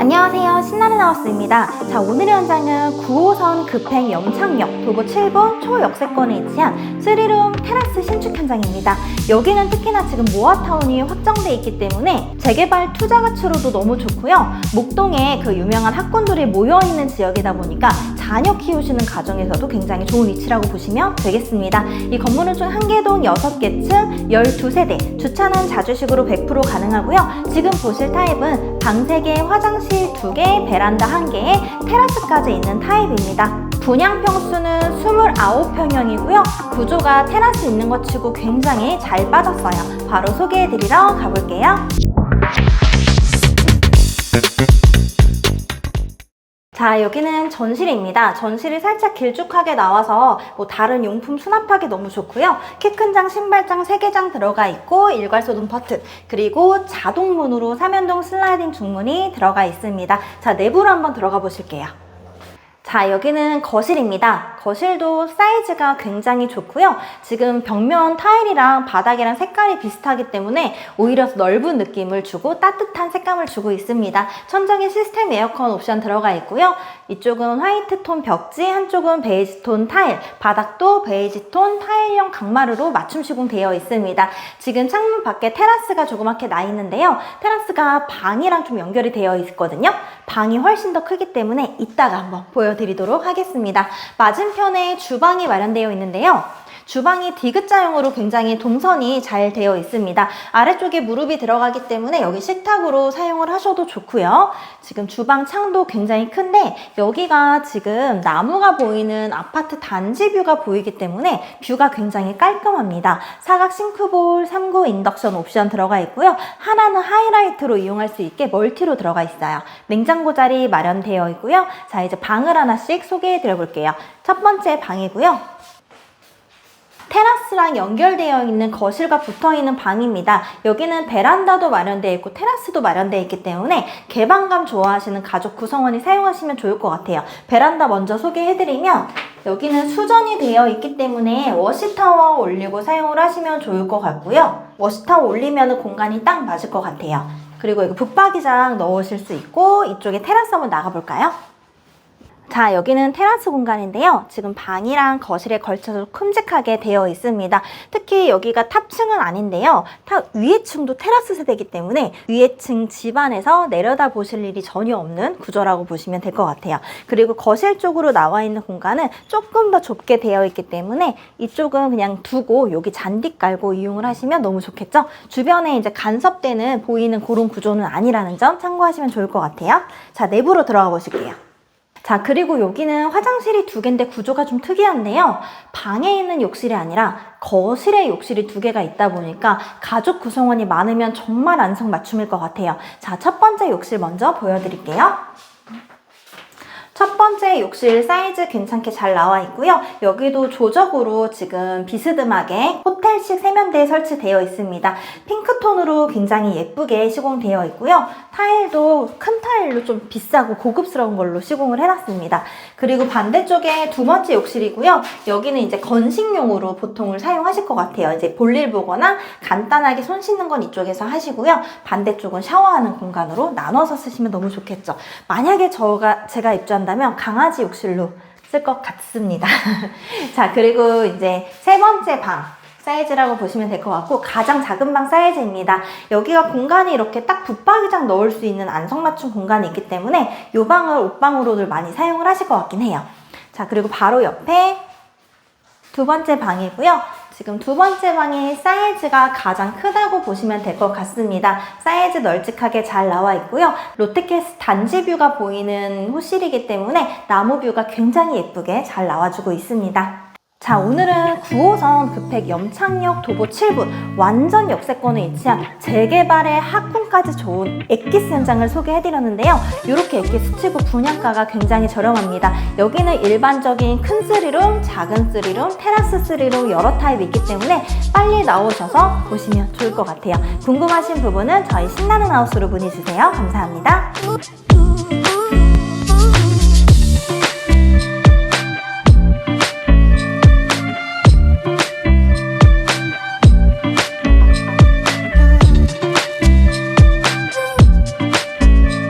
안녕하세요. 신나는 하우스입니다. 자, 오늘의 현장은 9호선 급행 영창역 도보 7번 초역세권에 위치한 3룸 테라스 신축 현장입니다. 여기는 특히나 지금 모아타운이 확정돼 있기 때문에 재개발 투자 가치로도 너무 좋고요. 목동에 그 유명한 학군들이 모여있는 지역이다 보니까 자녀 키우시는 가정에서도 굉장히 좋은 위치라고 보시면 되겠습니다. 이 건물은 총 한개동 6개 층 12세대, 주차는 자주식으로 100% 가능하고요. 지금 보실 타입은 방 3개, 화장실 2개, 베란다 1개에 테라스까지 있는 타입입니다. 분양 평수는 29평형이고요. 구조가 테라스 있는 것 치고 굉장히 잘 빠졌어요. 바로 소개해드리러 가볼게요. 자, 여기는 전실입니다. 전실이 살짝 길쭉하게 나와서 뭐 다른 용품 수납하기 너무 좋고요. 키 큰 장, 신발장 3개장 들어가 있고 일괄소등 버튼, 그리고 자동문으로 삼연동 슬라이딩 중문이 들어가 있습니다. 자, 내부로 한번 들어가 보실게요. 자, 여기는 거실입니다. 거실도 사이즈가 굉장히 좋고요. 지금 벽면 타일이랑 바닥이랑 색깔이 비슷하기 때문에 오히려 넓은 느낌을 주고 따뜻한 색감을 주고 있습니다. 천정에 시스템 에어컨 옵션 들어가 있고요. 이쪽은 화이트 톤 벽지, 한쪽은 베이지 톤 타일, 바닥도 베이지 톤 타일형 강마루로 맞춤 시공되어 있습니다. 지금 창문 밖에 테라스가 조그맣게 나 있는데요. 테라스가 방이랑 좀 연결이 되어 있거든요. 방이 훨씬 더 크기 때문에 이따가 한번 보여 드리도록 하겠습니다. 맞은편에 주방이 마련되어 있는데요. 주방이 디귿자형으로 굉장히 동선이 잘 되어 있습니다. 아래쪽에 무릎이 들어가기 때문에 여기 식탁으로 사용을 하셔도 좋고요. 지금 주방 창도 굉장히 큰데 여기가 지금 나무가 보이는 아파트 단지 뷰가 보이기 때문에 뷰가 굉장히 깔끔합니다. 사각 싱크볼 3구 인덕션 옵션 들어가 있고요. 하나는 하이라이트로 이용할 수 있게 멀티로 들어가 있어요. 냉장고 자리 마련되어 있고요. 자 이제 방을 하나씩 소개해 드려 볼게요. 첫 번째 방이고요. 테라스랑 연결되어 있는 거실과 붙어 있는 방입니다. 여기는 베란다도 마련되어 있고 테라스도 마련되어 있기 때문에 개방감 좋아하시는 가족 구성원이 사용하시면 좋을 것 같아요. 베란다 먼저 소개해드리면 여기는 수전이 되어 있기 때문에 워시타워 올리고 사용을 하시면 좋을 것 같고요. 워시타워 올리면 공간이 딱 맞을 것 같아요. 그리고 이거 붙박이장 넣으실 수 있고 이쪽에 테라스 한번 나가볼까요? 자, 여기는 테라스 공간인데요. 지금 방이랑 거실에 걸쳐서 큼직하게 되어 있습니다. 특히 여기가 탑층은 아닌데요. 탑 위에 층도 테라스 세대이기 때문에 위에 층 집안에서 내려다 보실 일이 전혀 없는 구조라고 보시면 될 것 같아요. 그리고 거실 쪽으로 나와 있는 공간은 조금 더 좁게 되어 있기 때문에 이쪽은 그냥 두고 여기 잔디 깔고 이용을 하시면 너무 좋겠죠? 주변에 이제 간섭되는 보이는 그런 구조는 아니라는 점 참고하시면 좋을 것 같아요. 자, 내부로 들어가 보실게요. 자, 그리고 여기는 화장실이 두 개인데 구조가 좀 특이한데요. 방에 있는 욕실이 아니라 거실에 욕실이 두 개가 있다 보니까 가족 구성원이 많으면 정말 안성맞춤일 것 같아요. 자, 첫 번째 욕실 먼저 보여드릴게요. 첫 번째 욕실 사이즈 괜찮게 잘 나와 있고요. 여기도 조적으로 지금 비스듬하게 호텔식 세면대 설치되어 있습니다. 핑크톤으로 굉장히 예쁘게 시공되어 있고요. 타일도 큰 타일로 좀 비싸고 고급스러운 걸로 시공을 해놨습니다. 그리고 반대쪽에 두 번째 욕실이고요. 여기는 이제 건식용으로 보통을 사용하실 것 같아요. 이제 볼일 보거나 간단하게 손 씻는 건 이쪽에서 하시고요. 반대쪽은 샤워하는 공간으로 나눠서 쓰시면 너무 좋겠죠. 만약에 저가 제가 입주한다 면 강아지 욕실로 쓸 것 같습니다. 자, 그리고 이제 세 번째 방. 사이즈라고 보시면 될 것 같고 가장 작은 방 사이즈입니다. 여기가 공간이 이렇게 딱 붙박이장 넣을 수 있는 안성맞춤 공간이 있기 때문에 이 방을 옷방으로들 많이 사용을 하실 것 같긴 해요. 자 그리고 바로 옆에 두 번째 방이고요. 지금 두 번째 방의 사이즈가 가장 크다고 보시면 될 것 같습니다. 사이즈 널찍하게 잘 나와 있고요. 롯데캐스 단지 뷰가 보이는 호실이기 때문에 나무 뷰가 굉장히 예쁘게 잘 나와주고 있습니다. 자 오늘은 9호선 급행 염창역 도보 7분 완전 역세권에 위치한 재개발의 학군까지 좋은 엑기스 현장을 소개해드렸는데요. 이렇게 엑기스 치고 분양가가 굉장히 저렴합니다. 여기는 일반적인 큰 3룸, 작은 3룸, 테라스 3룸 여러 타입이 있기 때문에 빨리 나오셔서 보시면 좋을 것 같아요. 궁금하신 부분은 저희 신나는 하우스로 문의주세요. 감사합니다